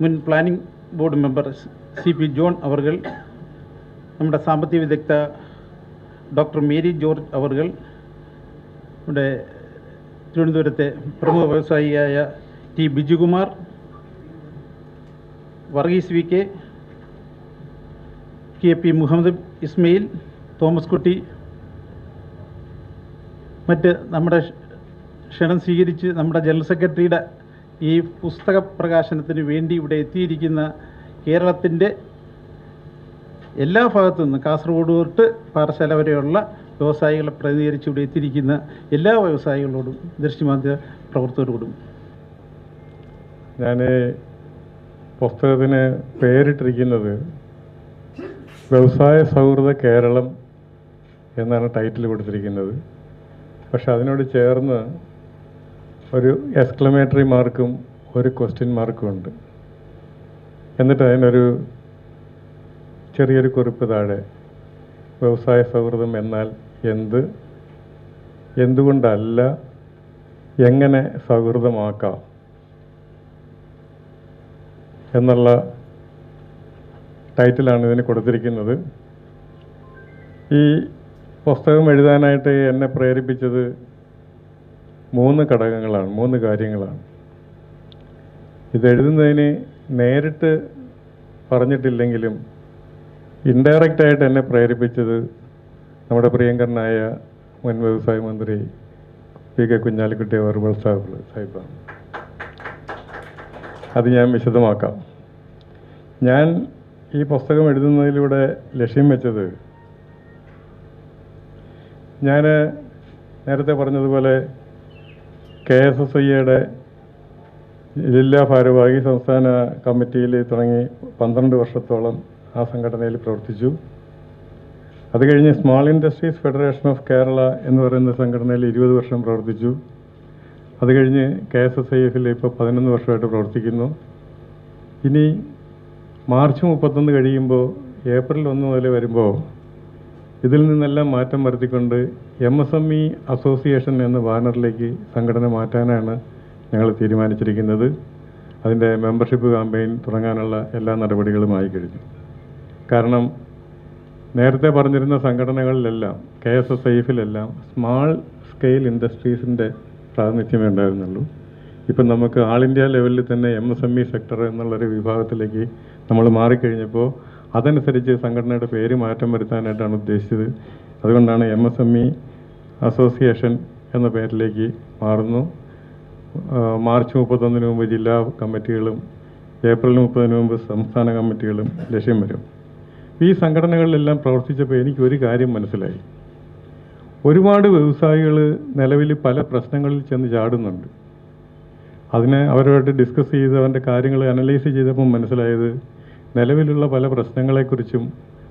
മുൻ planning board member C P John അവർകൾ നമ്മുടെ സാമ്പത്തിക വിദഗ്ധ ഡോക്ടർ മേരി ജോർജ് അവർകൾ നമ്മുടെ തിരുവനന്തപുരത്തെ പ്രമുഖ വ്യവസായിയായ T Bijukumar Varghese V K K P Muhammad Ismail Thomas Kutty മറ്റ് നമ്മുടെ ക്ഷണം സ്വീകരിച്ച് നമ്മുടെ ജനറൽ സെക്രട്ടറിയുടെ ഈ പുസ്തക പ്രകാശനത്തിന് വേണ്ടി ഇവിടെ എത്തിയിരിക്കുന്ന കേരളത്തിന്റെ എല്ലാ ഭാഗത്തു നിന്നും കാസർഗോഡ് തൊട്ട് പാറശാല വരെയുള്ള വ്യവസായികളെ പ്രതിനിധീകരിച്ച് ഇവിടെ എത്തിയിരിക്കുന്ന എല്ലാ വ്യവസായികളോടും ദൃശ്യമാധ്യ പ്രവർത്തകരോടും. ഞാൻ പുസ്തകത്തിന് പേരിട്ടിരിക്കുന്നത് വ്യവസായ സൗഹൃദ കേരളം എന്നാണ് ടൈറ്റിൽ കൊടുത്തിരിക്കുന്നത്. പക്ഷെ അതിനോട് ചേർന്ന് ഒരു എക്സ്ക്ലമേറ്ററി മാർക്കും ഒരു ക്വസ്റ്റ്യൻ മാർക്കും ഉണ്ട്. എന്നിട്ട് അതിനൊരു ചെറിയൊരു കുറിപ്പ് താഴെ വ്യവസായ സൗഹൃദം എന്നാൽ എന്ത്? എന്തുകൊണ്ടല്ല എങ്ങനെ സൗഹൃദമാക്കാം? എന്നുള്ള ടൈറ്റിലാണ് ഇതിന് കൊടുത്തിരിക്കുന്നത്. ഈ പുസ്തകം എഴുതാനായിട്ട് എന്നെ പ്രേരിപ്പിച്ചത് മൂന്ന് ഘടകങ്ങളാണ് മൂന്ന് കാര്യങ്ങളാണ്. ഇതെഴുതുന്നതിന് നേരിട്ട് പറഞ്ഞിട്ടില്ലെങ്കിലും ഇൻഡയറക്റ്റായിട്ട് എന്നെ പ്രേരിപ്പിച്ചത് നമ്മുടെ പ്രിയങ്കരനായ മുൻ വ്യവസായ മന്ത്രി പി കെ കുഞ്ഞാലിക്കുട്ടി വർബൽ സാഹിബ് സാഹിബാണ്. അത് ഞാൻ വിശദമാക്കാം. ഞാൻ ഈ പുസ്തകം എഴുതുന്നതിലൂടെ ലക്ഷ്യം വെച്ചത് ഞാൻ നേരത്തെ പറഞ്ഞതുപോലെ കെ എസ് എസ് ഐയുടെ ജില്ലാ ഭാരവാഹി സംസ്ഥാന കമ്മിറ്റിയിൽ തുടങ്ങി പന്ത്രണ്ട് വർഷത്തോളം ആ സംഘടനയിൽ പ്രവർത്തിച്ചു. അത് കഴിഞ്ഞ് small industries federation of Kerala എന്ന് പറയുന്ന സംഘടനയിൽ ഇരുപത് വർഷം പ്രവർത്തിച്ചു. അത് കഴിഞ്ഞ് കെ എസ് എസ് ഐ എഫിൽ ഇപ്പോൾ പതിനൊന്ന് വർഷമായിട്ട് പ്രവർത്തിക്കുന്നു. ഇനി മാർച്ച് മുപ്പത്തൊന്ന് കഴിയുമ്പോൾ ഏപ്രിൽ ഒന്ന് മുതൽ വരുമ്പോൾ ഇതിൽ നിന്നെല്ലാം മാറ്റം വരുത്തിക്കൊണ്ട് M S M E association എന്ന ബാനറിലേക്ക് സംഘടന മാറ്റാനാണ് ഞങ്ങൾ തീരുമാനിച്ചിരിക്കുന്നത്. അതിന്റെ മെമ്പർഷിപ്പ് ക്യാമ്പയിൻ തുടങ്ങാനുള്ള എല്ലാ നടപടികളുമായി കഴിഞ്ഞു. കാരണം നേരത്തെ പറഞ്ഞിരുന്ന സംഘടനകളിലെല്ലാം കെ എസ് എസ് ഐഫിലെല്ലാം സ്മാൾ സ്കെയിൽ ഇൻഡസ്ട്രീസിന്റെ പ്രാതിനിധ്യമേ ഉണ്ടായിരുന്നുള്ളൂ. ഇപ്പം നമുക്ക് ആൾ ഇന്ത്യ ലെവലിൽ തന്നെ M S M E sector എന്നുള്ളൊരു വിഭാഗത്തിലേക്ക് നമ്മൾ മാറിക്കഴിഞ്ഞപ്പോൾ അതനുസരിച്ച് സംഘടനയുടെ പേര് മാറ്റം വരുത്താനായിട്ടാണ് ഉദ്ദേശിച്ചത്. അതുകൊണ്ടാണ് M S M E association എന്ന പേരിലേക്ക് മാറുന്നു. മാർച്ച് മുപ്പത്തൊന്നിന് മുമ്പ് ജില്ലാ കമ്മിറ്റികളും ഏപ്രിൽ മുപ്പതിന് മുമ്പ് സംസ്ഥാന കമ്മിറ്റികളും ലക്ഷ്യം വരും. ഈ സംഘടനകളിലെല്ലാം പ്രവർത്തിച്ചപ്പോൾ എനിക്ക് ഒരു കാര്യം മനസ്സിലായി. ഒരുപാട് വ്യവസായികൾ നിലവിൽ പല പ്രശ്നങ്ങളിൽ ചെന്ന് ചാടുന്നുണ്ട്. അതിനെ അവരുമായിട്ട് ഡിസ്കസ് ചെയ്ത് അവന്റെ കാര്യങ്ങൾ അനലൈസ് ചെയ്തപ്പോൾ മനസ്സിലായത് നിലവിലുള്ള പല പ്രശ്നങ്ങളെക്കുറിച്ചും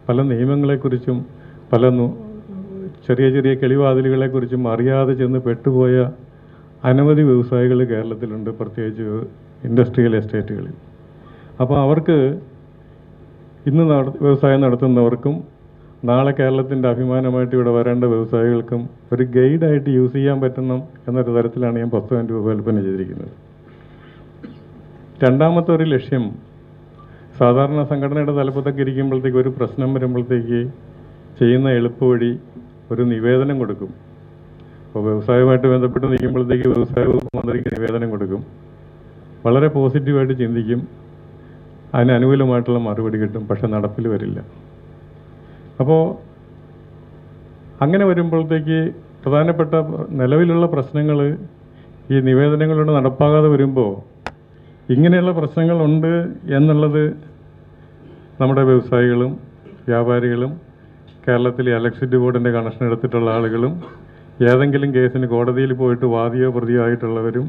പല നിയമങ്ങളെക്കുറിച്ചും പല ചെറിയ ചെറിയ കിളിവാതിലുകളെക്കുറിച്ചും അറിയാതെ ചെന്ന് പെട്ടുപോയ അനവധി വ്യവസായികൾ കേരളത്തിലുണ്ട് പ്രത്യേകിച്ച് ഇൻഡസ്ട്രിയൽ എസ്റ്റേറ്റുകളിൽ. അപ്പോൾ അവർക്ക് ഇന്ന് വ്യവസായം നടത്തുന്നവർക്കും നാളെ കേരളത്തിന്റെ അഭിമാനമായിട്ട് ഇവിടെ വരേണ്ട വ്യവസായികൾക്കും ഒരു ഗൈഡായിട്ട് യൂസ് ചെയ്യാൻ പറ്റണം എന്നൊരു തരത്തിലാണ് ഞാൻ പുസ്തകം രൂപകൽപ്പന ചെയ്തിരിക്കുന്നത്. രണ്ടാമത്തെ ഒരു ലക്ഷ്യം സാധാരണ സംഘടനയുടെ തലപ്പത്തൊക്കെ ഇരിക്കുമ്പോഴത്തേക്ക് ഒരു പ്രശ്നം വരുമ്പോഴത്തേക്ക് ചെയ്യുന്ന എളുപ്പവഴി ഒരു നിവേദനം കൊടുക്കും. അപ്പോൾ വ്യവസായവുമായിട്ട് ബന്ധപ്പെട്ട് നിൽക്കുമ്പോഴത്തേക്ക് വ്യവസായ വകുപ്പ് മന്ത്രിക്ക് നിവേദനം കൊടുക്കും. വളരെ പോസിറ്റീവായിട്ട് ചിന്തിക്കും. അതിന് അനുകൂലമായിട്ടുള്ള മറുപടി കിട്ടും പക്ഷെ നടപ്പിൽ വരില്ല. അപ്പോൾ അങ്ങനെ വരുമ്പോഴത്തേക്ക് പ്രധാനപ്പെട്ട നിലവിലുള്ള പ്രശ്നങ്ങൾ ഈ നിവേദനങ്ങളുടെ നടപ്പാകാതെ വരുമ്പോൾ ഇങ്ങനെയുള്ള പ്രശ്നങ്ങളുണ്ട് എന്നുള്ളത് നമ്മുടെ വ്യവസായികളും വ്യാപാരികളും കേരളത്തിലെ ഇലക്ട്രിസിറ്റി ബോർഡിന്റെ കണക്ഷൻ എടുത്തിട്ടുള്ള ആളുകളും ഏതെങ്കിലും കേസിന് കോടതിയിൽ പോയിട്ട് വാദിയോ പ്രതിയോ ആയിട്ടുള്ളവരും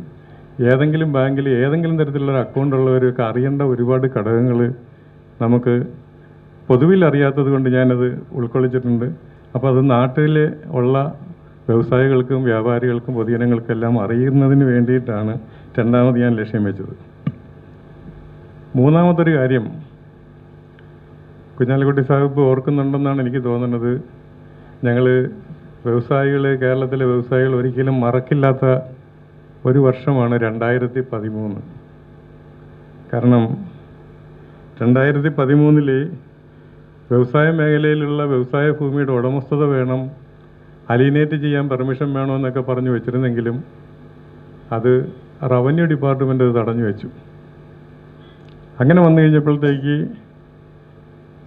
ഏതെങ്കിലും ബാങ്കിൽ ഏതെങ്കിലും തരത്തിലുള്ള അക്കൗണ്ട് ഉള്ളവരൊക്കെ അറിയേണ്ട ഒരുപാട് ഘടകങ്ങൾ നമുക്ക് പൊതുവിൽ അറിയാത്തത് കൊണ്ട് ഞാനത് ഉൾക്കൊള്ളിച്ചിട്ടുണ്ട്. അപ്പോൾ അത് നാട്ടിൽ ഉള്ള വ്യവസായികൾക്കും വ്യാപാരികൾക്കും പൊതുജനങ്ങൾക്കെല്ലാം അറിയുന്നതിന് വേണ്ടിയിട്ടാണ് രണ്ടാമത് ഞാൻ ലക്ഷ്യം വെച്ചത്. മൂന്നാമതൊരു കാര്യം കുഞ്ഞാലിക്കുട്ടി സാഹിബ് ഓർക്കുന്നുണ്ടെന്നാണ് എനിക്ക് തോന്നുന്നത്. ഞങ്ങൾ വ്യവസായികൾ കേരളത്തിലെ വ്യവസായികൾ ഒരിക്കലും മറക്കില്ലാത്ത ഒരു വർഷമാണ് രണ്ടായിരത്തി പതിമൂന്ന് കാരണം രണ്ടായിരത്തി പതിമൂന്നിൽ വ്യവസായ മേഖലയിലുള്ള വ്യവസായ ഭൂമിയുടെ ഉടമസ്ഥത വേണം അലീനേറ്റ് ചെയ്യാൻ പെർമിഷൻ വേണമെന്നൊക്കെ പറഞ്ഞു വെച്ചിരുന്നെങ്കിലും അത് റവന്യൂ ഡിപ്പാർട്ട്മെന്റ് അത് തടഞ്ഞു വെച്ചു. അങ്ങനെ വന്നു കഴിഞ്ഞപ്പോഴത്തേക്ക്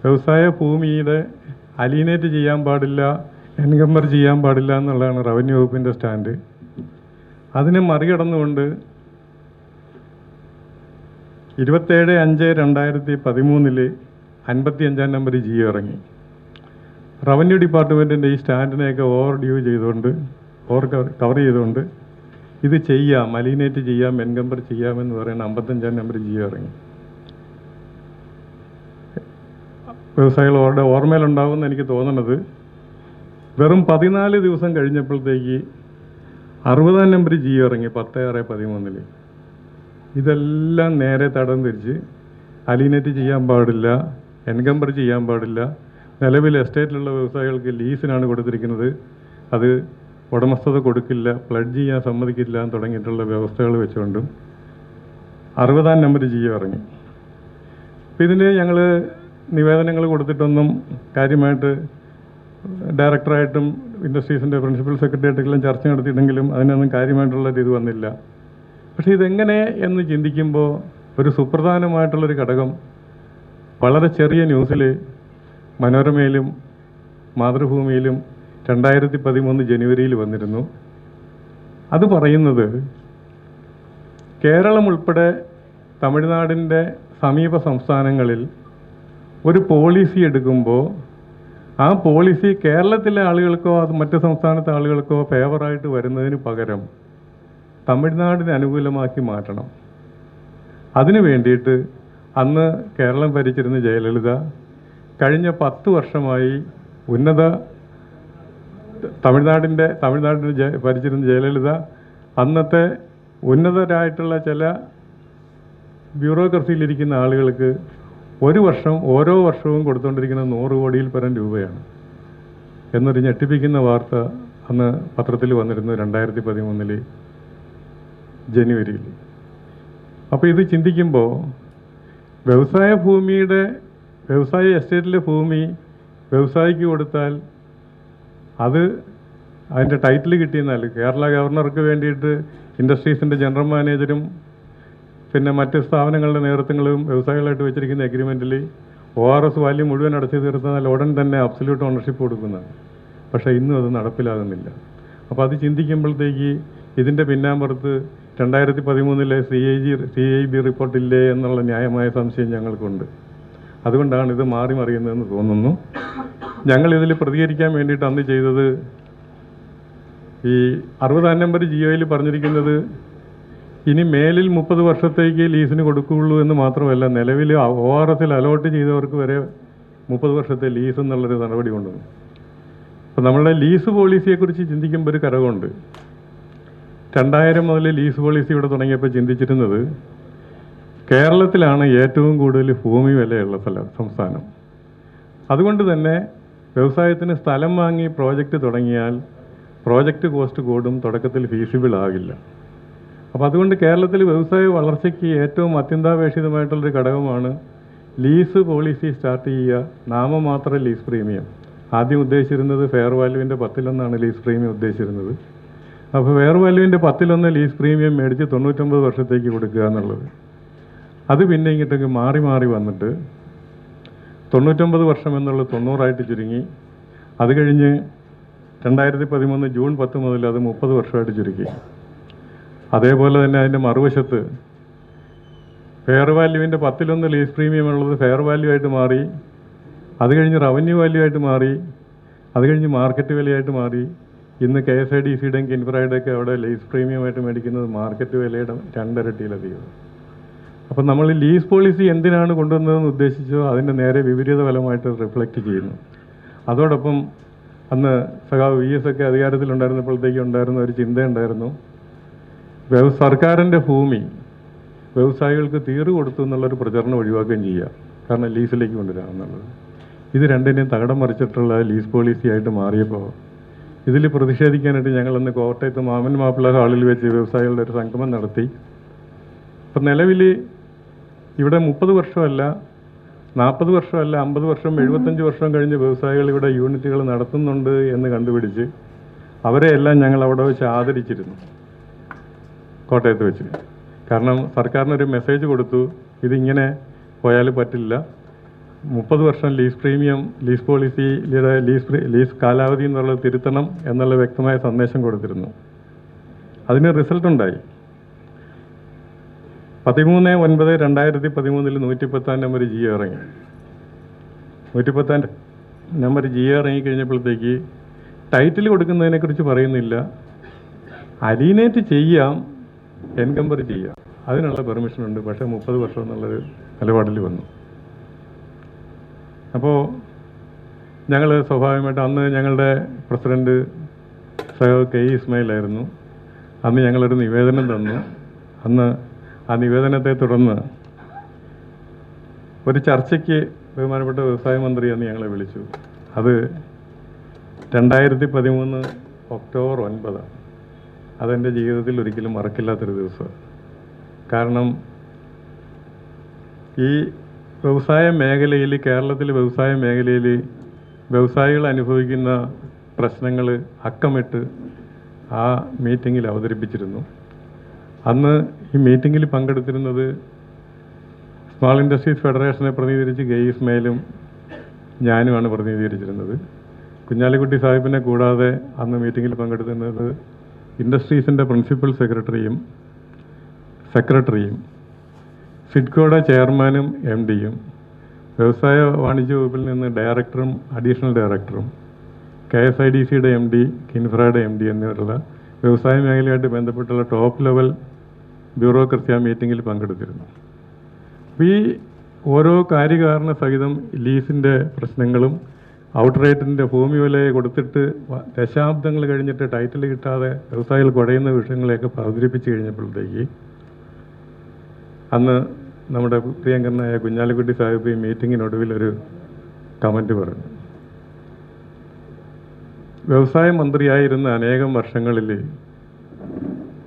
വ്യവസായ ഭൂമിയുടെ അലീനേറ്റ് ചെയ്യാൻ പാടില്ല എൻകമ്പർ ചെയ്യാൻ പാടില്ല എന്നുള്ളതാണ് റവന്യൂ വകുപ്പിന്റെ സ്റ്റാൻഡ്. അതിനെ മറികടന്നുകൊണ്ട് ഇരുപത്തേഴ് അഞ്ച് രണ്ടായിരത്തി പതിമൂന്നിൽ അൻപത്തി അഞ്ചാം നമ്പർ ജി ഇറങ്ങി. റവന്യൂ ഡിപ്പാർട്ട്മെന്റിന്റെ ഈ സ്റ്റാൻഡിനെയൊക്കെ ഓവർ ഡ്യൂ ചെയ്തുകൊണ്ട് ഓവർ കവർ ചെയ്തുകൊണ്ട് ഇത് ചെയ്യാം മലീനേറ്റ് ചെയ്യാം എൻകമ്പർ ചെയ്യാമെന്ന് പറയുന്ന അമ്പത്തഞ്ചാം നമ്പർ ജി ഇറങ്ങി. വ്യവസായികളുടെ ഓർമ്മയിലുണ്ടാവുമെന്ന് എനിക്ക് തോന്നുന്നത് വെറും പതിനാല് ദിവസം കഴിഞ്ഞപ്പോഴത്തേക്ക് അറുപതാം നമ്പർ ജി ഇറങ്ങി പത്ത് ആറ് പതിമൂന്നിൽ ഇതെല്ലാം നേരെ തടം തിരിച്ച് അലീനേറ്റ് ചെയ്യാൻ പാടില്ല എൻകംബർ ചെയ്യാൻ പാടില്ല. നിലവിൽ എസ്റ്റേറ്റിലുള്ള വ്യവസായികൾക്ക് ലീസിനാണ് കൊടുത്തിരിക്കുന്നത്. അത് ഉടമസ്ഥത കൊടുക്കില്ല പ്ലഡ് ചെയ്യാൻ സമ്മതിക്കില്ല തുടങ്ങിയിട്ടുള്ള വ്യവസ്ഥകൾ വെച്ചുകൊണ്ടും അറുപതാം നമ്പർ ജി ഇറങ്ങി. അപ്പം ഇതിന് ഞങ്ങൾ നിവേദനങ്ങൾ കൊടുത്തിട്ടൊന്നും കാര്യമായിട്ട് ഡയറക്ടറായിട്ടും ഇൻഡസ്ട്രീസിന്റെ പ്രിൻസിപ്പൽ സെക്രട്ടറിയായിട്ടെല്ലാം ചർച്ച നടത്തിയിട്ടെങ്കിലും അതിനൊന്നും കാര്യമായിട്ടുള്ള ഇത് വന്നില്ല. പക്ഷേ ഇതെങ്ങനെ എന്ന് ചിന്തിക്കുമ്പോൾ ഒരു സുപ്രധാനമായിട്ടുള്ളൊരു ഘടകം വളരെ ചെറിയ ന്യൂസിൽ മനോരമയിലും മാതൃഭൂമിയിലും രണ്ടായിരത്തി പതിമൂന്ന് ജനുവരിയിൽ വന്നിരുന്നു. അത് പറയുന്നത് കേരളം ഉൾപ്പെടെ തമിഴ്നാടിന്റെ സമീപ സംസ്ഥാനങ്ങളിൽ ഒരു പോളിസി എടുക്കുമ്പോൾ ആ പോളിസി കേരളത്തിലെ ആളുകൾക്കോ അത് മറ്റ് സംസ്ഥാനത്തെ ആളുകൾക്കോ ഫേവറായിട്ട് വരുന്നതിന് പകരം തമിഴ്നാടിന് അനുകൂലമാക്കി മാറ്റണം. അതിനു വേണ്ടിയിട്ട് അന്ന് കേരളം ഭരിച്ചിരുന്ന ജയലളിത കഴിഞ്ഞ പത്ത് വർഷമായി ഉന്നത തമിഴ്നാടിന്റെ തമിഴ്നാടിന് ജയ ഭരിച്ചിരുന്ന ജയലളിത അന്നത്തെ ഉന്നതരായിട്ടുള്ള ചില ബ്യൂറോക്രസിയിലിരിക്കുന്ന ആളുകൾക്ക് ഒരു വർഷം ഓരോ വർഷവും കൊടുത്തുകൊണ്ടിരിക്കുന്നത് നൂറ് കോടിയിൽ പരം രൂപയാണ്. എന്നൊരു ഞെട്ടിപ്പിക്കുന്ന വാർത്ത അന്ന് പത്രത്തിൽ വന്നിരുന്നു രണ്ടായിരത്തി പതിമൂന്നിൽ ജനുവരിയിൽ അപ്പോൾ ഇത് ചിന്തിക്കുമ്പോൾ വ്യവസായ ഭൂമിയുടെ വ്യവസായ എസ്റ്റേറ്റിലെ ഭൂമി വ്യവസായിക്ക് കൊടുത്താൽ അത് അതിന്റെ ടൈറ്റിൽ കിട്ടിയെന്നാൽ കേരള ഗവർണർക്ക് വേണ്ടിയിട്ട് ഇൻഡസ്ട്രീസിന്റെ ജനറൽ മാനേജരും പിന്നെ മറ്റ് സ്ഥാപനങ്ങളുടെ നേതൃത്വങ്ങളും വ്യവസായികളായിട്ട് വെച്ചിരിക്കുന്ന എഗ്രിമെന്റിൽ ഒ ആർ എസ് വാല്യൂ മുഴുവൻ അടച്ചു തീർത്താൽ ഉടൻ തന്നെ അബ്സല്യൂട്ട് ഓണർഷിപ്പ് കൊടുക്കുന്നതാണ് പക്ഷേ ഇന്നും അത് നടപ്പിലാകുന്നില്ല. അപ്പോൾ അത് ചിന്തിക്കുമ്പോഴത്തേക്ക് ഇതിന്റെ പിന്നാമ്പുറത്ത് രണ്ടായിരത്തി പതിമൂന്നിലെ C I G C I B റിപ്പോർട്ടില്ലേ എന്നുള്ള ന്യായമായ സംശയം ഞങ്ങൾക്കുണ്ട്. അതുകൊണ്ടാണ് ഇത് മാറി മറിയുന്നതെന്ന് തോന്നുന്നു. ഞങ്ങളിതിൽ പ്രതികരിക്കാൻ വേണ്ടിയിട്ട് അന്ന് ചെയ്തത് ഈ അറുപതാം നമ്പർ ജിയോയിൽ പറഞ്ഞിരിക്കുന്നത് ഇനി മേലിൽ മുപ്പത് വർഷത്തേക്ക് ലീസിന് കൊടുക്കുകയുള്ളൂ എന്ന് മാത്രമല്ല നിലവിൽ ഒ ആർ എസിൽ അലോട്ട് ചെയ്തവർക്ക് വരെ മുപ്പത് വർഷത്തെ ലീസ് എന്നുള്ളൊരു നടപടി കൊണ്ടുവന്നു. അപ്പോൾ നമ്മളുടെ ലീസ് പോളിസിയെക്കുറിച്ച് ചിന്തിക്കുമ്പോൾ ഒരു കരകമുണ്ട് രണ്ടായിരം മുതൽ ലീസ് പോളിസി ഇവിടെ തുടങ്ങിയപ്പോൾ ചിന്തിച്ചിരുന്നത് കേരളത്തിലാണ് ഏറ്റവും കൂടുതൽ ഭൂമി വിലയുള്ള സ്ഥലം സംസ്ഥാനം. അതുകൊണ്ട് തന്നെ വ്യവസായത്തിന് സ്ഥലം വാങ്ങി പ്രോജക്റ്റ് തുടങ്ങിയാൽ പ്രോജക്റ്റ് കോസ്റ്റ് കൂടും തുടക്കത്തിൽ ഫീസിബിൾ ആകില്ല. അപ്പോൾ അതുകൊണ്ട് കേരളത്തിൽ വ്യവസായ വളർച്ചയ്ക്ക് ഏറ്റവും അത്യന്താപേക്ഷിതമായിട്ടുള്ളൊരു ഘടകമാണ് ലീസ് പോളിസി സ്റ്റാർട്ട് ചെയ്യുക. നാമമാത്ര ലീസ് പ്രീമിയം. ആദ്യം ഉദ്ദേശിച്ചിരുന്നത് ഫെയർ വാല്യൂവിന്റെ പത്തിലൊന്നാണ് ലീസ് പ്രീമിയം ഉദ്ദേശിച്ചിരുന്നത്. അപ്പോൾ ഫെയർ വാല്യൂവിന്റെ പത്തിലൊന്ന് ലീസ് പ്രീമിയം മേടിച്ച് തൊണ്ണൂറ്റൊമ്പത് വർഷത്തേക്ക് കൊടുക്കുക എന്നുള്ളത്. അത് പിന്നെ ഇങ്ങോട്ടേക്ക് മാറി മാറി വന്നിട്ട് തൊണ്ണൂറ്റൊമ്പത് വർഷം എന്നുള്ളത് തൊണ്ണൂറായിട്ട് ചുരുങ്ങി. അത് കഴിഞ്ഞ് രണ്ടായിരത്തി പതിമൂന്ന് ജൂൺ പത്ത് മുതൽ അത് മുപ്പത് വർഷമായിട്ട് ചുരുക്കി. അതേപോലെ തന്നെ അതിന്റെ മറുവശത്ത് ഫെയർ വാല്യൂവിന്റെ പത്തിലൊന്ന് ലീസ് പ്രീമിയം ഉള്ളത് ഫെയർ വാല്യൂ ആയിട്ട് മാറി അത് കഴിഞ്ഞ് റവന്യൂ വാല്യൂ ആയിട്ട് മാറി അത് കഴിഞ്ഞ് മാർക്കറ്റ് വിലയായിട്ട് മാറി. ഇന്ന് കെ എസ് ഐ ഡി സിയുടെയും കിൻഫ്രയുടെയൊക്കെ അവിടെ ലീസ് പ്രീമിയമായിട്ട് മേടിക്കുന്നത് മാർക്കറ്റ് വിലയുടെ രണ്ടിരട്ടിയിലധികം. അപ്പം നമ്മൾ ലീസ് പോളിസി എന്തിനാണ് കൊണ്ടുവന്നതെന്ന് ഉദ്ദേശിച്ചോ അതിന്റെ നേരെ വിപരീത ഫലമായിട്ട് റിഫ്ലക്റ്റ് ചെയ്യുന്നു. അതോടൊപ്പം അന്ന് സഖാവ് വി എസ് ഒക്കെ അധികാരത്തിലുണ്ടായിരുന്നപ്പോഴത്തേക്കും ഉണ്ടായിരുന്ന ഒരു ചിന്തയുണ്ടായിരുന്നു. സർക്കാരിന്റെ ഭൂമി വ്യവസായികൾക്ക് തീറ് കൊടുത്തു എന്നുള്ളൊരു പ്രചരണം ഒഴിവാക്കുകയും ചെയ്യുക. കാരണം ലീസിലേക്ക് കൊണ്ടുവരാം എന്നുള്ളത് ഇത് രണ്ടിനെയും തകടം മറിച്ചിട്ടുള്ള ലീസ് പോളിസി ആയിട്ട് മാറിയപ്പോൾ ഇതിൽ പ്രതിഷേധിക്കാനായിട്ട് ഞങ്ങളന്ന് കോട്ടയത്ത് മാമൻ മാപ്പിള ഹാളിൽ വെച്ച് വ്യവസായികളുടെ ഒരു സംഗമം നടത്തി. അപ്പം നിലവിൽ ഇവിടെ മുപ്പത് വർഷമല്ല നാൽപ്പത് വർഷമല്ല അമ്പത് വർഷം എഴുപത്തഞ്ച് വർഷം കഴിഞ്ഞ് വ്യവസായികൾ ഇവിടെ യൂണിറ്റുകൾ നടത്തുന്നുണ്ട് എന്ന് കണ്ടുപിടിച്ച് അവരെ എല്ലാം ഞങ്ങൾ അവിടെ വെച്ച് ആദരിച്ചിരുന്നു. കോട്ടയത്ത് വെച്ച്. കാരണം സർക്കാരിനൊരു മെസ്സേജ് കൊടുത്തു ഇതിങ്ങനെ പോയാൽ പറ്റില്ല. മുപ്പത് വർഷം ലീസ് പ്രീമിയം ലീസ് പോളിസിയുടെ ലീസ് ലീസ് കാലാവധി എന്നുള്ളത് തിരുത്തണം എന്നുള്ള വ്യക്തമായ സന്ദേശം കൊടുത്തിരുന്നു. അതിന് റിസൾട്ട് ഉണ്ടായി. പതിമൂന്ന് ഒൻപത് രണ്ടായിരത്തി പതിമൂന്നിൽ നൂറ്റിപ്പത്താം നമ്പർ ജി ഇറങ്ങി. നൂറ്റിപ്പത്താം നമ്പർ ജി ഇറങ്ങി കഴിഞ്ഞപ്പോഴത്തേക്ക് ടൈറ്റിൽ കൊടുക്കുന്നതിനെക്കുറിച്ച് പറയുന്നില്ല. അലീനേറ്റ് ചെയ്യാം എൻകമ്പർ ചെയ്യാം അതിനുള്ള പെർമിഷൻ ഉണ്ട്. പക്ഷേ മുപ്പത് വർഷം എന്നുള്ളൊരു നിലപാടിൽ വന്നു. അപ്പോൾ ഞങ്ങൾ സ്വാഭാവികമായിട്ട് അന്ന് ഞങ്ങളുടെ പ്രസിഡന്റ് സഹോ കെ ഇസ്മായിലായിരുന്നു അന്ന് ഞങ്ങളൊരു നിവേദനം തന്നു. അന്ന് ആ നിവേദനത്തെ തുടർന്ന് ഒരു ചർച്ചയ്ക്ക് ബഹുമാനപ്പെട്ട വ്യവസായ മന്ത്രി അന്ന് ഞങ്ങളെ വിളിച്ചു. അത് രണ്ടായിരത്തി പതിമൂന്ന് ഒക്ടോബർ ഒൻപതാണ്. അതെന്റെ ജീവിതത്തിൽ ഒരിക്കലും മറക്കില്ലാത്തൊരു ദിവസം കാരണം ഈ വ്യവസായ മേഖലയിൽ കേരളത്തിലെ വ്യവസായ മേഖലയിൽ വ്യവസായികൾ അനുഭവിക്കുന്ന പ്രശ്നങ്ങൾ അക്കമിട്ട് ആ മീറ്റിങ്ങിൽ അവതരിപ്പിച്ചിരുന്നു. അന്ന് ഈ മീറ്റിങ്ങിൽ പങ്കെടുത്തിരുന്നത് സ്മാൾ ഇൻഡസ്ട്രീസ് ഫെഡറേഷനെ പ്രതിനിധീകരിച്ച് ഗെയ് ഇസ്മയിലും ഞാനുമാണ് പ്രതിനിധീകരിച്ചിരുന്നത്. കുഞ്ഞാലിക്കുട്ടി സാഹിബിനെ കൂടാതെ അന്ന് മീറ്റിങ്ങിൽ പങ്കെടുത്തിരുന്നത് ഇൻഡസ്ട്രീസിന്റെ പ്രിൻസിപ്പൽ സെക്രട്ടറിയും സെക്രട്ടറിയും സിഡ്കോയുടെ ചെയർമാനും എം ഡിയും വ്യവസായ വാണിജ്യ വകുപ്പിൽ നിന്ന് ഡയറക്ടറും അഡീഷണൽ ഡയറക്ടറും കെ എസ് ഐ ഡി സിയുടെ എം ഡി കിൻഫ്രയുടെ എം ഡി എന്നിവരുള്ള വ്യവസായ മേഖലയായിട്ട് ബന്ധപ്പെട്ടുള്ള ടോപ്പ് ലെവൽ ബ്യൂറോക്രസി ആ മീറ്റിങ്ങിൽ പങ്കെടുത്തിരുന്നു. ഈ ഓരോ കാര്യകാരണ സഹിതം ലീസിന്റെ പ്രശ്നങ്ങളും ഔട്ട് റേറ്റിന്റെ ഭൂമി വിലയെ കൊടുത്തിട്ട് ദശാബ്ദങ്ങൾ കഴിഞ്ഞിട്ട് ടൈറ്റിൽ കിട്ടാതെ വ്യവസായികൾ കുറയുന്ന വിഷയങ്ങളെയൊക്കെ അവതരിപ്പിച്ച് കഴിഞ്ഞപ്പോഴത്തേക്ക് അന്ന് നമ്മുടെ പ്രിയങ്കരനായ കുഞ്ഞാലിക്കുട്ടി സാഹിബ് ഈ മീറ്റിങ്ങിനൊടുവിൽ ഒരു കമന്റ് പറഞ്ഞു. വ്യവസായ മന്ത്രിയായിരുന്ന അനേകം വർഷങ്ങളിൽ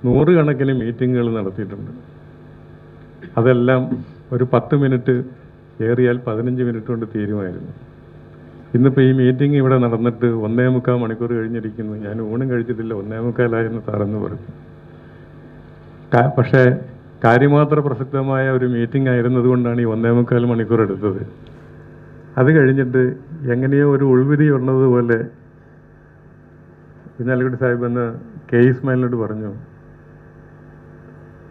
നൂറുകണക്കിന് മീറ്റിങ്ങുകൾ നടത്തിയിട്ടുണ്ട്. അതെല്ലാം ഒരു പത്ത് മിനിറ്റ് ഏറിയാൽ പതിനഞ്ച് മിനിറ്റ് കൊണ്ട് തീരുമായിരുന്നു. ഇന്നിപ്പോൾ ഈ മീറ്റിംഗ് ഇവിടെ നടന്നിട്ട് ഒന്നേ മുക്കാൽ മണിക്കൂർ കഴിഞ്ഞിരിക്കുന്നു. ഞാൻ ഊണും കഴിച്ചിട്ടില്ല. ഒന്നേ മുക്കാലായിരുന്നു സാറെന്ന് പറഞ്ഞു. പക്ഷേ കാര്യമാത്ര പ്രസക്തമായ ഒരു മീറ്റിംഗ് ആയിരുന്നത് കൊണ്ടാണ് ഈ ഒന്നേ മുക്കാൽ മണിക്കൂർ എടുത്തത്. അത് കഴിഞ്ഞിട്ട് എങ്ങനെയോ ഒരു ഉൾവിധി ഉള്ളതുപോലെ കുഞ്ഞാലിക്കുട്ടി സാഹിബ് എന്ന് കെ ഇസ്മായിലിനോട് പറഞ്ഞു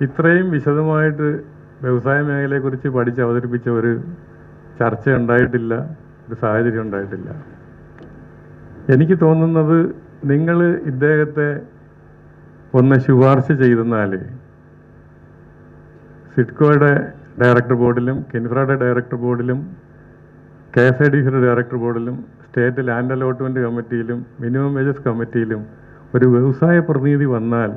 ഇത്രയും വിശദമായിട്ട് വ്യവസായ മേഖലയെക്കുറിച്ച് പഠിച്ച് അവതരിപ്പിച്ച ഒരു ചർച്ച ഉണ്ടായിട്ടില്ല. ഒരു സാഹചര്യം ഉണ്ടായിട്ടില്ല. എനിക്ക് തോന്നുന്നത് നിങ്ങൾ ഇദ്ദേഹത്തെ ഒന്ന് ശുപാർശ ചെയ്തെന്നാൽ സിഡ്കോയുടെ ഡയറക്ടർ ബോർഡിലും കിൻഫ്രയുടെ ഡയറക്ടർ ബോർഡിലും കെ എസ് ഐ ഡി സിയുടെ ഡയറക്ടർ ബോർഡിലും സ്റ്റേറ്റ് ലാൻഡ് അലോട്ട്മെന്റ് കമ്മിറ്റിയിലും മിനിമം വേജസ് കമ്മിറ്റിയിലും ഒരു വ്യവസായ പ്രതിനിധി വന്നാൽ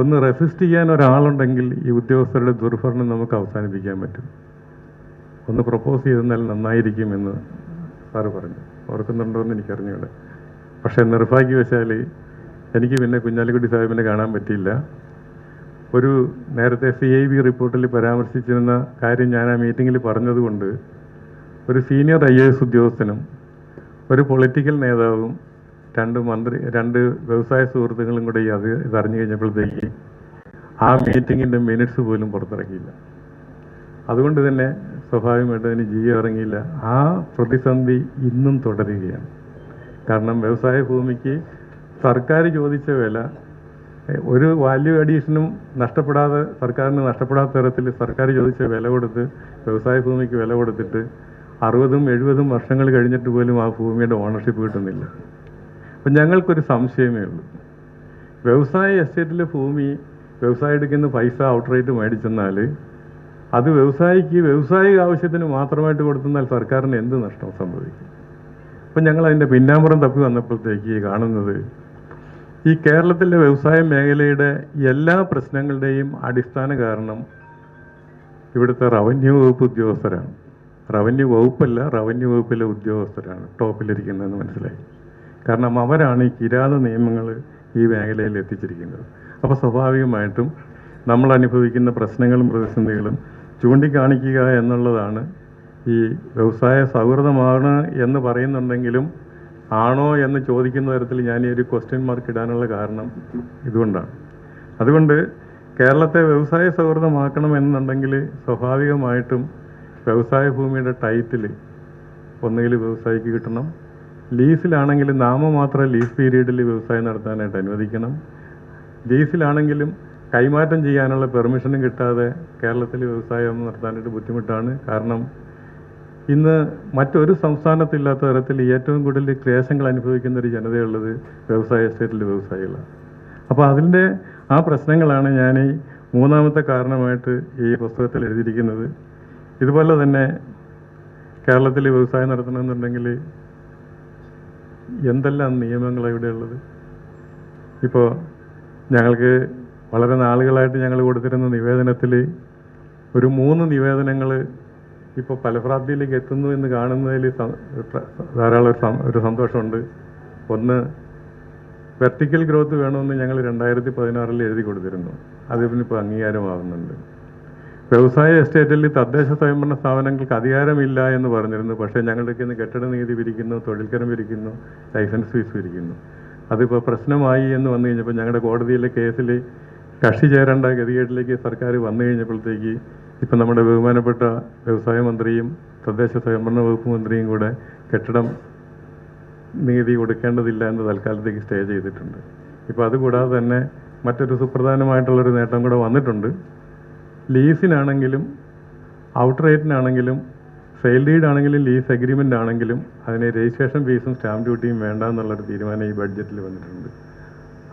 ഒന്ന് റെസിസ്റ്റ് ചെയ്യാൻ ഒരാളുണ്ടെങ്കിൽ ഈ ഉദ്യോഗസ്ഥരുടെ ദുർഭരണം നമുക്ക് അവസാനിപ്പിക്കാൻ പറ്റും. ഒന്ന് പ്രപ്പോസ് ചെയ്തെന്നാൽ നന്നായിരിക്കുമെന്ന് സാറ് പറഞ്ഞു. ഓർക്കുന്നുണ്ടോ എന്ന് എനിക്കറിഞ്ഞൂടെ. പക്ഷേ നിർഭാഗ്യവശാൽ എനിക്ക് പിന്നെ കുഞ്ഞാലിക്കുട്ടി സാഹിബിനെ കാണാൻ പറ്റിയില്ല. ഒരു നേരത്തെ സി ഐ ബി റിപ്പോർട്ടിൽ പരാമർശിച്ചിരുന്ന കാര്യം ഞാൻ ആ മീറ്റിങ്ങിൽ പറഞ്ഞതുകൊണ്ട് ഒരു സീനിയർ ഐ എ എസ് ഉദ്യോഗസ്ഥനും ഒരു പൊളിറ്റിക്കൽ നേതാവും രണ്ട് മന്ത്രി രണ്ട് വ്യവസായ സുഹൃത്തുക്കളും കൂടെ അത് ഇതറിഞ്ഞു കഴിഞ്ഞപ്പോഴത്തേക്ക് ആ മീറ്റിങ്ങിന്റെ മിനിറ്റ്സ് പോലും പുറത്തിറക്കിയില്ല. അതുകൊണ്ട് തന്നെ സ്വാഭാവികമായിട്ടും അതിന് ജിയോ ഇറങ്ങിയില്ല. ആ പ്രതിസന്ധി ഇന്നും തുടരുകയാണ്. കാരണം വ്യവസായ ഭൂമിക്ക് സർക്കാർ ചോദിച്ച വില ഒരു വാല്യൂ അഡീഷനും നഷ്ടപ്പെടാതെ സർക്കാരിന് നഷ്ടപ്പെടാത്ത തരത്തിൽ സർക്കാർ ചോദിച്ച വില കൊടുത്ത് വ്യവസായ ഭൂമിക്ക് വില കൊടുത്തിട്ട് അറുപതും എഴുപതും വർഷങ്ങൾ കഴിഞ്ഞിട്ട് പോലും ആ ഭൂമിയുടെ ഓണർഷിപ്പ് കിട്ടുന്നില്ല. അപ്പം ഞങ്ങൾക്കൊരു സംശയമേ ഉള്ളൂ. വ്യവസായ എസ്റ്റേറ്റിലെ ഭൂമി വ്യവസായം എടുക്കുന്ന പൈസ ഔട്ട് റേറ്റ് മേടിച്ചെന്നാൽ അത് വ്യവസായിക്ക് വ്യവസായിക ആവശ്യത്തിന് മാത്രമായിട്ട് കൊടുത്തെന്നാൽ സർക്കാരിന് എന്ത് നഷ്ടം സംഭവിക്കും? അപ്പം ഞങ്ങൾ അതിന്റെ പിന്നാമ്പുറം തപ്പി വന്നപ്പോഴത്തേക്ക് കാണുന്നത് ഈ കേരളത്തിലെ വ്യവസായ മേഖലയുടെ എല്ലാ പ്രശ്നങ്ങളുടെയും അടിസ്ഥാന കാരണം ഇവിടുത്തെ റവന്യൂ വകുപ്പ് ഉദ്യോഗസ്ഥരാണ്. റവന്യൂ വകുപ്പല്ല റവന്യൂ വകുപ്പിലെ ഉദ്യോഗസ്ഥരാണ് ടോപ്പിലിരിക്കുന്നതെന്ന് മനസ്സിലായി. കാരണം അവരാണ് ഈ കിരാത നിയമങ്ങൾ ഈ മേഖലയിൽ എത്തിച്ചിരിക്കുന്നത്. അപ്പോൾ സ്വാഭാവികമായിട്ടും നമ്മൾ അനുഭവിക്കുന്ന പ്രശ്നങ്ങളും പ്രതിസന്ധികളും ചൂണ്ടിക്കാണിക്കുക എന്നുള്ളതാണ് ഈ വ്യവസായ സൗഹൃദമാണ് എന്ന് പറയുന്നുണ്ടെങ്കിലും ആണോ എന്ന് ചോദിക്കുന്ന തരത്തിൽ ഞാൻ ഈ ഒരു ക്വസ്റ്റ്യൻ മാർക്ക് ഇടാനുള്ള കാരണം ഇതുകൊണ്ടാണ്. അതുകൊണ്ട് കേരളത്തെ വ്യവസായ സൗഹൃദമാക്കണം എന്നുണ്ടെങ്കിൽ സ്വാഭാവികമായിട്ടും വ്യവസായ ഭൂമിയുടെ ടൈറ്റിൽ ഒന്നുകിൽ വ്യവസായിക്ക് കിട്ടണം. ലീസിലാണെങ്കിൽ നാമമാത്ര ലീസ് പീരീഡിൽ വ്യവസായം നടത്താനായിട്ട് അനുവദിക്കണം. ലീസിലാണെങ്കിലും കൈമാറ്റം ചെയ്യാനുള്ള പെർമിഷനും കിട്ടാതെ കേരളത്തിൽ വ്യവസായം നടത്താനായിട്ട് ബുദ്ധിമുട്ടാണ്. കാരണം ഇന്ന് മറ്റൊരു സംസ്ഥാനത്തില്ലാത്ത തരത്തിൽ ഏറ്റവും കൂടുതൽ ക്ലേശങ്ങൾ അനുഭവിക്കുന്ന ഒരു ജനതയുള്ളത് വ്യവസായ എസ്റ്റേറ്റിലെ വ്യവസായികളാണ്. അപ്പോൾ അതിന്റെ ആ പ്രശ്നങ്ങളാണ് ഞാൻ ഈ മൂന്നാമത്തെ കാരണമായിട്ട് ഈ പുസ്തകത്തിൽ എഴുതിയിരിക്കുന്നത്. ഇതുപോലെ തന്നെ കേരളത്തിൽ വ്യവസായം നടത്തണമെന്നുണ്ടെങ്കിൽ എന്തെല്ലാം നിയമങ്ങളാണ് ഇവിടെയുള്ളത്? ഇപ്പോൾ ഞങ്ങൾക്ക് വളരെ നാളുകളായിട്ട് ഞങ്ങൾ കൊടുത്തിരുന്ന നിവേദനത്തിൽ ഒരു മൂന്ന് നിവേദനങ്ങൾ ഇപ്പോൾ ഫലപ്രാപ്തിയിലേക്ക് എത്തുന്നു എന്ന് കാണുന്നതിൽ ധാരാളം ഒരു ഒരു സന്തോഷമുണ്ട്. ഒന്ന് വെർട്ടിക്കൽ ഗ്രോത്ത് വേണമെന്ന് ഞങ്ങൾ രണ്ടായിരത്തി പതിനാറിൽ എഴുതി കൊടുത്തിരുന്നു. അതിനിപ്പോൾ അംഗീകാരമാകുന്നുണ്ട് വ്യവസായ എസ്റ്റേറ്റിൽ തദ്ദേശ സ്വയംഭരണ സ്ഥാപനങ്ങൾക്ക് അധികാരമില്ല എന്ന് പറഞ്ഞിരുന്നു. പക്ഷേ ഞങ്ങളുടെയൊക്കെ ഇന്ന് കെട്ടിട നികുതി പിരിക്കുന്നു തൊഴിൽക്കരം പിരിക്കുന്നു ലൈസൻസ് ഫീസ് പിരിക്കുന്നു. അതിപ്പോൾ പ്രശ്നമായി എന്ന് വന്നു കഴിഞ്ഞപ്പോൾ ഞങ്ങളുടെ കോടതിയിലെ കേസിൽ കക്ഷി ചേരേണ്ട ഗതികേട്ടിലേക്ക് സർക്കാർ വന്നു കഴിഞ്ഞപ്പോഴത്തേക്ക് ഇപ്പം നമ്മുടെ ബഹുമാനപ്പെട്ട വ്യവസായ മന്ത്രിയും തദ്ദേശ സ്വയംഭരണ വകുപ്പ് മന്ത്രിയും കൂടെ കെട്ടിടം നികുതി കൊടുക്കേണ്ടതില്ല എന്ന് തൽക്കാലത്തേക്ക് സ്റ്റേ ചെയ്തിട്ടുണ്ട്. ഇപ്പോൾ അതുകൂടാതെ തന്നെ മറ്റൊരു സുപ്രധാനമായിട്ടുള്ളൊരു നേട്ടം കൂടെ വന്നിട്ടുണ്ട്. ലീസിനാണെങ്കിലും ഔട്ട് റേറ്റിനാണെങ്കിലും സെയിൽ ഡീഡ് ആണെങ്കിലും ലീസ് അഗ്രിമെന്റ് ആണെങ്കിലും അതിന് രജിസ്ട്രേഷൻ ഫീസും സ്റ്റാമ്പ് ഡ്യൂട്ടിയും വേണ്ട എന്നുള്ളൊരു തീരുമാനം ഈ ബഡ്ജറ്റിൽ വന്നിട്ടുണ്ട്.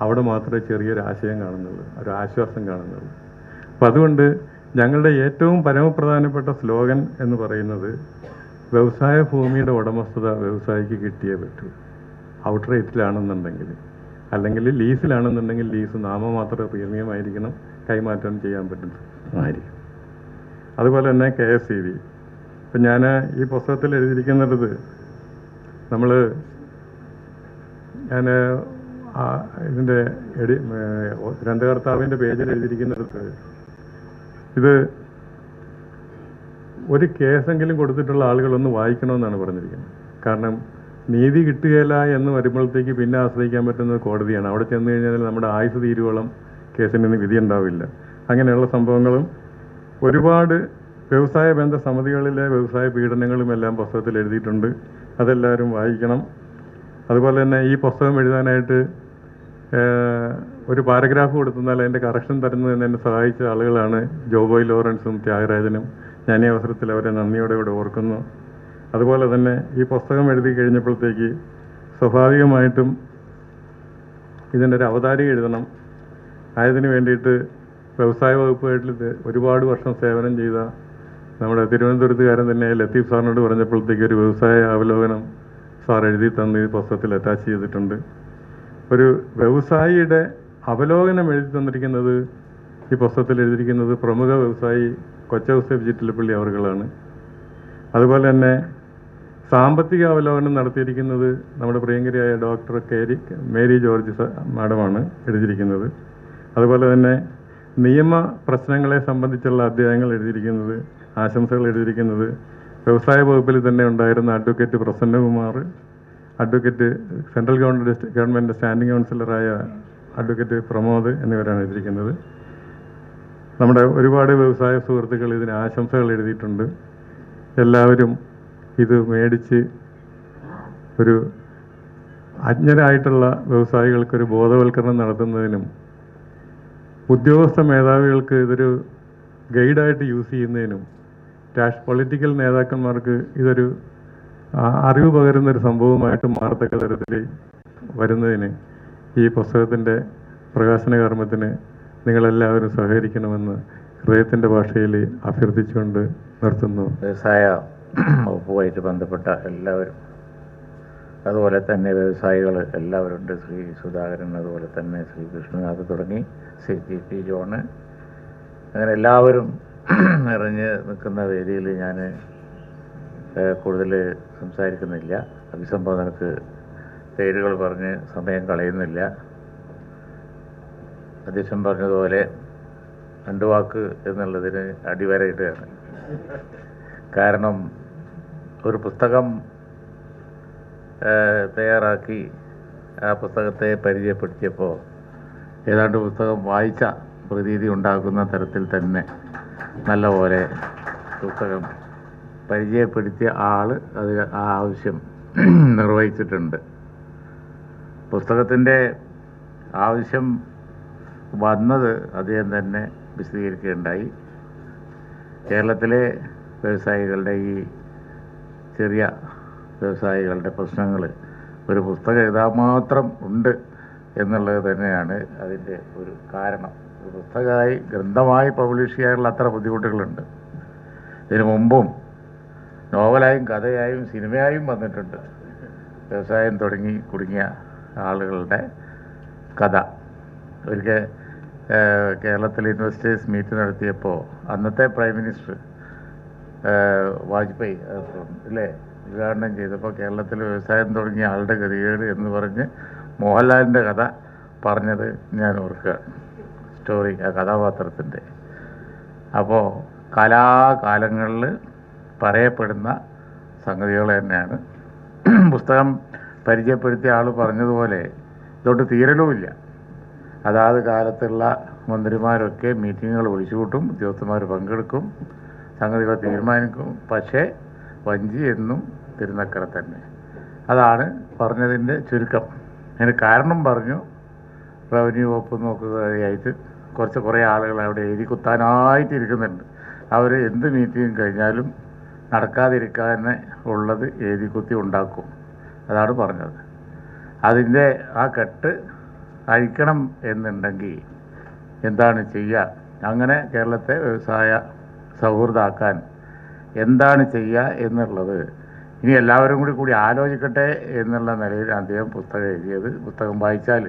അവിടെ മാത്രമേ ചെറിയൊരു ആശയം കാണുന്നുള്ളൂ ഒരു ആശ്വാസം കാണുന്നുള്ളൂ. അപ്പം അതുകൊണ്ട് ഞങ്ങളുടെ ഏറ്റവും പരമപ്രധാനപ്പെട്ട സ്ലോഗൻ എന്ന് പറയുന്നത് വ്യവസായ ഭൂമിയുടെ ഉടമസ്ഥത വ്യവസായിക്ക് കിട്ടിയേ പറ്റൂ. ഔട്ട് റേറ്റിലാണെന്നുണ്ടെങ്കിൽ അല്ലെങ്കിൽ ലീസിലാണെന്നുണ്ടെങ്കിൽ ലീസ് നാമമാത്ര പ്രീമിയം ആയിരിക്കണം കൈമാറ്റം ചെയ്യാൻ പറ്റുന്നതായിരിക്കും. അതുപോലെ തന്നെ കെ എസ് സി വി. ഇപ്പം ഞാൻ ഈ പുസ്തകത്തിൽ എഴുതിയിരിക്കുന്നത് നമ്മൾ ഞാൻ ഇതിന്റെ എഡി ഗ്രന്ഥകർത്താവിന്റെ പേജിൽ എഴുതിയിരിക്കുന്നിടത്ത് ഇത് ഒരു കേസെങ്കിലും കൊടുത്തിട്ടുള്ള ആളുകളൊന്ന് വായിക്കണമെന്നാണ് പറഞ്ഞിരിക്കുന്നത്. കാരണം നീതി കിട്ടുകയില്ല എന്ന് വരുമ്പോഴത്തേക്ക് പിന്നെ ആശ്രയിക്കാൻ പറ്റുന്നത് കോടതിയാണ്. അവിടെ ചെന്ന് കഴിഞ്ഞാൽ നമ്മുടെ ആയുസ് തീരുവോളം കേസിന് വിധി ഉണ്ടാവില്ല അങ്ങനെയുള്ള സംഭവങ്ങളും ഒരുപാട് വ്യവസായ ബന്ധ സമിതികളിലെ വ്യവസായ പീഡനങ്ങളും എല്ലാം പുസ്തകത്തിൽ എഴുതിയിട്ടുണ്ട്. അതെല്ലാവരും വായിക്കണം. അതുപോലെ തന്നെ ഈ പുസ്തകം എഴുതാനായിട്ട് ഒരു പാരഗ്രാഫ് കൊടുത്തുന്നാൽ അതിന്റെ കറക്ഷൻ തരുന്നതിന് എന്നെ സഹായിച്ച ആളുകളാണ് ജോബോയ് ലോറൻസും ത്യാഗരാജനും. ഞാൻ ഈ അവസരത്തിൽ അവരെ നന്ദിയോടെ ഇവിടെ ഓർക്കുന്നു. അതുപോലെ തന്നെ ഈ പുസ്തകം എഴുതി കഴിഞ്ഞപ്പോഴത്തേക്ക് സ്വാഭാവികമായിട്ടും ഇതിന്റെ ഒരു അവതാരിക എഴുതണം. ആയതിനു വേണ്ടിയിട്ട് വ്യവസായ വകുപ്പായിട്ട് ഒരുപാട് വർഷം സേവനം ചെയ്ത നമ്മുടെ തിരുവനന്തപുരത്തുകാരൻ തന്നെ ലത്തീഫ് സാറിനോട് പറഞ്ഞപ്പോഴത്തേക്ക് ഒരു വ്യവസായ അവലോകനം സാർ എഴുതി തന്ന് ഈ പുസ്തകത്തിൽ അറ്റാച്ച് ചെയ്തിട്ടുണ്ട്. ഒരു വ്യവസായിയുടെ അവലോകനം എഴുതി തന്നിരിക്കുന്നത് ഈ പുസ്തകത്തിൽ എഴുതിയിരിക്കുന്നത് പ്രമുഖ വ്യവസായി കൊച്ചൗസേഫ് ചിറ്റിലപ്പള്ളി അവർകളാണ് അതുപോലെ തന്നെ സാമ്പത്തിക അവലോകനം നടത്തിയിരിക്കുന്നത് നമ്മുടെ പ്രിയങ്കരിയായ ഡോക്ടർ കേരി മേരി ജോർജ് മാഡമാണ് എഴുതിയിരിക്കുന്നത്. അതുപോലെ തന്നെ നിയമ പ്രശ്നങ്ങളെ സംബന്ധിച്ചുള്ള അധ്യായങ്ങൾ എഴുതിയിരിക്കുന്നത് ആശംസകൾ എഴുതിയിരിക്കുന്നത് വ്യവസായ വകുപ്പിൽ തന്നെ ഉണ്ടായിരുന്ന advocate Prasannakumar advocate central government government standing കൗൺസിലറായ advocate Pramod എന്നിവരാണ് എഴുതിയിരിക്കുന്നത് നമ്മുടെ ഒരുപാട് വ്യവസായ സുഹൃത്തുക്കൾ ഇതിന് ആശംസകൾ എഴുതിയിട്ടുണ്ട്. എല്ലാവരും ഇത് മേടിച്ച് ഒരു അജ്ഞരായിട്ടുള്ള വ്യവസായികൾക്കൊരു ബോധവൽക്കരണം നടത്തുന്നതിനും ഉദ്യോഗസ്ഥ മേധാവികൾക്ക് ഇതൊരു ഗൈഡായിട്ട് യൂസ് ചെയ്യുന്നതിനും രാഷ് പൊളിറ്റിക്കൽ നേതാക്കന്മാർക്ക് ഇതൊരു അറിവ് പകരുന്ന ഒരു സംഭവമായിട്ട് മാറത്തക്ക തരത്തിൽ വരുന്നതിന് ഈ പുസ്തകത്തിന്റെ പ്രകാശന കർമ്മത്തിന് നിങ്ങളെല്ലാവരും സഹകരിക്കണമെന്ന് ഹൃദയത്തിന്റെ ഭാഷയിൽ അഭ്യർത്ഥിച്ചുകൊണ്ട് നിർത്തുന്നു. വ്യവസായ വകുപ്പുമായിട്ട് ബന്ധപ്പെട്ട എല്ലാവരും അതുപോലെ തന്നെ വ്യവസായികൾ എല്ലാവരും ഉണ്ട് ശ്രീ സുധാകരൻ അതുപോലെ തന്നെ ശ്രീ കൃഷ്ണനാഥ് തുടങ്ങി ശ്രീ ടി പി ജോണ് അങ്ങനെ എല്ലാവരും നിറഞ്ഞ് നിൽക്കുന്ന വേദിയിൽ ഞാൻ കൂടുതൽ സംസാരിക്കുന്നില്ല. അഭിസംബോധനക്ക് പേരുകൾ പറഞ്ഞ് സമയം കളയുന്നില്ല. അധ്യക്ഷൻ പറഞ്ഞതുപോലെ രണ്ട് വാക്ക് എന്നുള്ളതിന് അടിവരയിടുകയാണ്. കാരണം ഒരു പുസ്തകം തയ്യാറാക്കി ആ പുസ്തകത്തെ പരിചയപ്പെടുത്തിയപ്പോൾ ഏതാണ്ട് പുസ്തകം വായിച്ച പ്രതീതി ഉണ്ടാക്കുന്ന തരത്തിൽ തന്നെ നല്ലപോലെ പുസ്തകം പരിചയപ്പെടുത്തിയ ആൾ അത് ആ ആവശ്യം നിർവഹിച്ചിട്ടുണ്ട്. പുസ്തകത്തിന്റെ ആവശ്യം വന്നത് അദ്ദേഹം തന്നെ വിശദീകരിക്കുകയുണ്ടായി. കേരളത്തിലെ വ്യവസായികളുടെ ഈ ചെറിയ വ്യവസായികളുടെ പ്രശ്നങ്ങൾ ഒരു പുസ്തകം മാത്രം ഉണ്ട് എന്നുള്ളത് തന്നെയാണ് അതിന്റെ ഒരു കാരണം. പുസ്തകമായി ഗ്രന്ഥമായി പബ്ലിഷ് ചെയ്യാനുള്ള അത്ര ബുദ്ധിമുട്ടുകളുണ്ട്. ഇതിനു മുമ്പും നോവലായും കഥയായും സിനിമയായും വന്നിട്ടുണ്ട്. വ്യവസായം തുടങ്ങി കുടുങ്ങിയ ആളുകളുടെ കഥ. ഒരിക്കൽ കേരളത്തിൽ ഇൻവെസ്റ്റേഴ്സ് മീറ്റ് നടത്തിയപ്പോൾ അന്നത്തെ പ്രൈം മിനിസ്റ്റർ വാജ്പേയി ഇല്ലേ ഉദ്ഘാടനം ചെയ്തപ്പോൾ കേരളത്തിൽ വ്യവസായം തുടങ്ങിയ ആളുടെ ഗതികേട് എന്ന് പറഞ്ഞ് മോഹൻലാലിന്റെ കഥ പറഞ്ഞത് ഞാൻ ഓർക്കുക. സ്റ്റോറി ആ കഥാപാത്രത്തിന്റെ. അപ്പോൾ കലാകാലങ്ങളിൽ പറയപ്പെടുന്ന സംഗതികൾ തന്നെയാണ്. പുസ്തകം പരിചയപ്പെടുത്തിയ ആൾ പറഞ്ഞതുപോലെ ഇതോട്ട് തീരലുമില്ല. അതാത് കാലത്തുള്ള മന്ത്രിമാരൊക്കെ മീറ്റിങ്ങുകൾ വിളിച്ചുകൂട്ടും ഉദ്യോഗസ്ഥന്മാർ പങ്കെടുക്കും സംഗതികൾ തീരുമാനിക്കും. പക്ഷേ വഞ്ചി എന്നും തിരുനക്കര തന്നെ. അതാണ് പറഞ്ഞതിന്റെ ചുരുക്കം. അതിന് കാരണം പറഞ്ഞു റവന്യൂ വകുപ്പ് നോക്കുകയായിട്ട് കുറച്ച് കുറേ ആളുകൾ അവിടെ എഴുതി കുത്താനായിട്ട് ഇരിക്കുന്നുണ്ട്. അവർ എന്ത് മീറ്റിംഗ് കഴിഞ്ഞാലും നടക്കാതിരിക്കാൻ ഉള്ളത് എഴുതി കുത്തി ഉണ്ടാക്കും. അതാണ് പറഞ്ഞത്. അതിന്റെ ആ കെട്ട് അഴിക്കണം എന്നുണ്ടെങ്കിൽ എന്താണ് ചെയ്യുക? അങ്ങനെ കേരളത്തെ വ്യവസായ സൗഹൃദമാക്കാൻ എന്താണ് ചെയ്യുക എന്നുള്ളത് ഇനി എല്ലാവരും കൂടി കൂടി ആലോചിക്കട്ടെ എന്നുള്ള നിലയിൽ അദ്ദേഹം പുസ്തകം എഴുതിയത്. പുസ്തകം വായിച്ചാൽ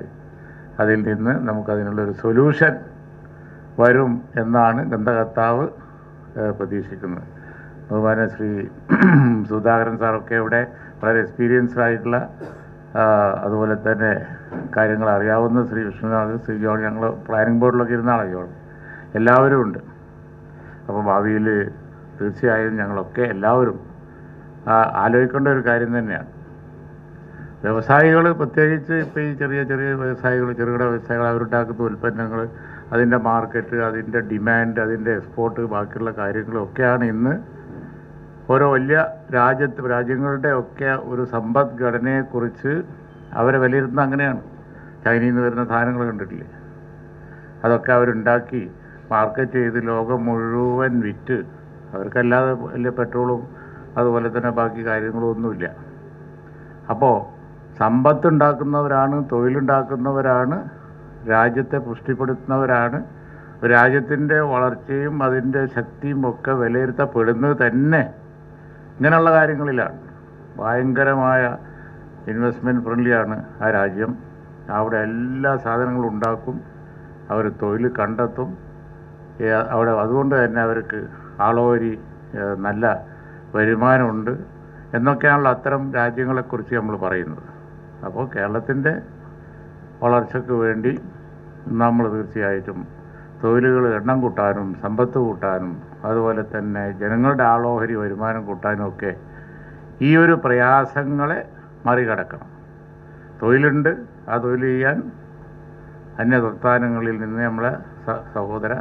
അതിൽ നിന്ന് നമുക്കതിനുള്ളൊരു സൊല്യൂഷൻ വരും എന്നാണ് ഗ്രന്ഥകർത്താവ് ഏഹ്, പ്രതീക്ഷിക്കുന്നത്. ബഹുമാന ശ്രീ സുധാകരൻ സാറൊക്കെ ഇവിടെ വളരെ എക്സ്പീരിയൻസ്ഡ് ആയിട്ടുള്ള അതുപോലെ തന്നെ കാര്യങ്ങൾ അറിയാവുന്ന ശ്രീ വിഷ്ണുനാഥ് ശ്രീ ജോൺ ഞങ്ങൾ പ്ലാനിംഗ് ബോർഡിലൊക്കെ ഇരുന്ന ജോൺ. എല്ലാവരും ഉണ്ട്. അപ്പോൾ ഭാവിയിൽ തീർച്ചയായും ഞങ്ങളൊക്കെ എല്ലാവരും ആലോചിക്കേണ്ട ഒരു കാര്യം തന്നെയാണ്. വ്യവസായികൾ പ്രത്യേകിച്ച് ഇപ്പോൾ ഈ ചെറിയ ചെറിയ വ്യവസായികൾ ചെറുകിട വ്യവസായികൾ അവരുണ്ടാക്കുന്ന ഉൽപ്പന്നങ്ങൾ അതിന്റെ മാർക്കറ്റ് അതിന്റെ ഡിമാൻഡ് അതിന്റെ എക്സ്പോർട്ട് ബാക്കിയുള്ള കാര്യങ്ങളൊക്കെയാണ് ഇന്ന് ഓരോ വലിയ രാജ്യത്ത് രാജ്യങ്ങളുടെ ഒക്കെ ഒരു സമ്പദ്ഘടനയെക്കുറിച്ച് അവരെ വിലയിരുത്തുന്നത് അങ്ങനെയാണ്. ചൈനയിൽ നിന്ന് വരുന്ന സാധനങ്ങൾ കണ്ടിട്ടില്ലേ? അതൊക്കെ അവരുണ്ടാക്കി മാർക്കറ്റ് ചെയ്ത് ലോകം മുഴുവൻ വിറ്റ്. അവർക്കല്ലാതെ വലിയ പെട്രോളും അതുപോലെ തന്നെ ബാക്കി കാര്യങ്ങളും ഒന്നുമില്ല. അപ്പോൾ സമ്പത്ത് ഉണ്ടാക്കുന്നവരാണ് തൊഴിലുണ്ടാക്കുന്നവരാണ് രാജ്യത്തെ പുഷ്ടിപ്പെടുത്തുന്നവരാണ്. രാജ്യത്തിന്റെ വളർച്ചയും അതിന്റെ ശക്തിയും ഒക്കെ വിലയിരുത്തപ്പെടുന്നത് തന്നെ ഇങ്ങനെയുള്ള കാര്യങ്ങളിലാണ്. ഭയങ്കരമായ ഇൻവെസ്റ്റ്മെന്റ് ഫ്രണ്ട്ലിയാണ് ആ രാജ്യം. അവിടെ എല്ലാ സാധനങ്ങളും ഉണ്ടാക്കും അവർ തൊഴിൽ കണ്ടെത്തും. അവിടെ അതുകൊണ്ട് തന്നെ അവർക്ക് ആളോരി നല്ല വരുമാനമുണ്ട് എന്നൊക്കെയാണല്ലോ അത്തരം രാജ്യങ്ങളെക്കുറിച്ച് നമ്മൾ പറയുന്നത്. അപ്പോൾ കേരളത്തിന്റെ വളർച്ചയ്ക്ക് വേണ്ടി നമ്മൾ തീർച്ചയായിട്ടും തൊഴിലുകൾ എണ്ണം കൂട്ടാനും സമ്പത്ത് കൂട്ടാനും അതുപോലെ തന്നെ ജനങ്ങളുടെ ആളോഹരി വരുമാനം കൂട്ടാനും ഒക്കെ ഈ ഒരു പ്രയാസങ്ങളെ മറികടക്കണം. തൊഴിലുണ്ട് ആ തൊഴിൽ ചെയ്യാൻ അന്യ സംസ്ഥാനങ്ങളിൽ നിന്ന് നമ്മളെ സഹോദര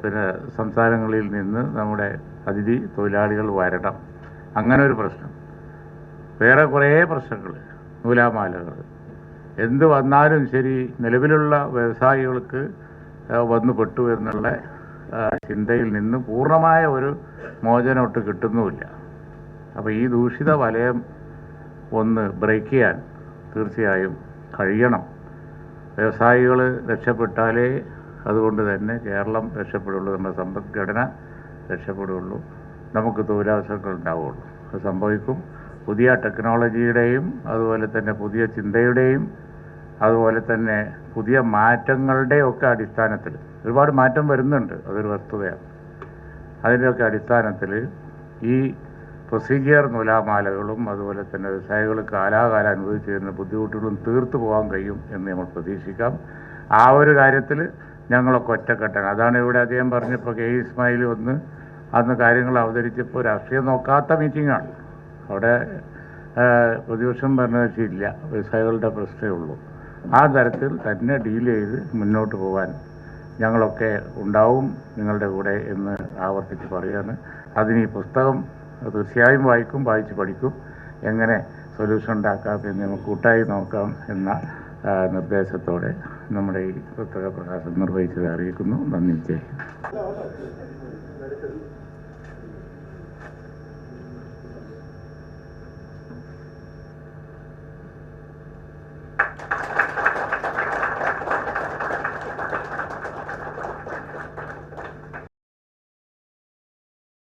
പിന്നെ സംസ്ഥാനങ്ങളിൽ നിന്ന് നമ്മുടെ അതിഥി തൊഴിലാളികൾ വരണം. അങ്ങനെ ഒരു പ്രശ്നം. വേറെ കുറേ പ്രശ്നങ്ങൾ നൂലാമാലകൾ. എന്ത് വന്നാലും ശരി നിലവിലുള്ള വ്യവസായികൾക്ക് വന്നു പെട്ടു എന്നുള്ള ചിന്തയിൽ നിന്ന് പൂർണമായ ഒരു മോചനമൊട്ട് കിട്ടുന്നുമില്ല. അപ്പോൾ ഈ ദൂഷിത വലയം ഒന്ന് ബ്രേക്ക് ചെയ്യാൻ തീർച്ചയായും കഴിയണം. വ്യവസായികൾ രക്ഷപ്പെട്ടാലേ അതുകൊണ്ട് തന്നെ കേരളം രക്ഷപ്പെടുള്ളൂ നമ്മുടെ സമ്പദ്ഘടന രക്ഷപ്പെടുള്ളൂ നമുക്ക് തൊഴിലവസരങ്ങൾ ഉണ്ടാവുകയുള്ളൂ അത് സംഭവിക്കും. പുതിയ ടെക്നോളജിയുടെയും അതുപോലെ തന്നെ പുതിയ ചിന്തയുടെയും അതുപോലെ തന്നെ പുതിയ മാറ്റങ്ങളുടെ ഒക്കെ അടിസ്ഥാനത്തിൽ ഒരുപാട് മാറ്റം വരുന്നുണ്ട്. അതൊരു വസ്തുതയാണ്. അതിന്റെയൊക്കെ അടിസ്ഥാനത്തിൽ ഈ പ്രൊസീജിയർ നൂലാമാലകളും അതുപോലെ തന്നെ വ്യവസായികൾ കാലാകാലം അനുഭവിച്ചു വരുന്ന ബുദ്ധിമുട്ടുകളും തീർത്തു പോകാൻ കഴിയും എന്ന് നമ്മൾ പ്രതീക്ഷിക്കാം. ആ ഒരു കാര്യത്തിൽ ഞങ്ങളൊക്കെ ഒറ്റക്കെട്ടാണ്. അതാണ് ഇവിടെ അദ്ദേഹം പറഞ്ഞപ്പോൾ കെ ഇസ്മായിൽ ഒന്ന് അന്ന് കാര്യങ്ങൾ അവതരിച്ചപ്പോൾ രാഷ്ട്രീയം നോക്കാത്ത മീറ്റിങ്ങാണ് അവിടെ പ്രതിപക്ഷം ഭരണകക്ഷിയില്ല. വ്യവസായികളുടെ പ്രശ്നമേ ഉള്ളൂ. ആ തരത്തിൽ തന്നെ ഡീൽ ചെയ്ത് മുന്നോട്ട് പോകാൻ ഞങ്ങളൊക്കെ ഉണ്ടാവും നിങ്ങളുടെ കൂടെ എന്ന് ആവർത്തിച്ച് പറയാണ് അതിന് ഈ പുസ്തകം തീർച്ചയായും വായിക്കും വായിച്ച് പഠിക്കും. എങ്ങനെ സൊല്യൂഷൻ ഉണ്ടാക്കാം എന്ന് നമുക്ക് കൂട്ടായി നോക്കാം എന്ന നിർദ്ദേശത്തോടെ നമ്മുടെ ഈ പുസ്തക പ്രകാശം നിർവഹിച്ചത് അറിയിക്കുന്നു. നന്ദി ജയ്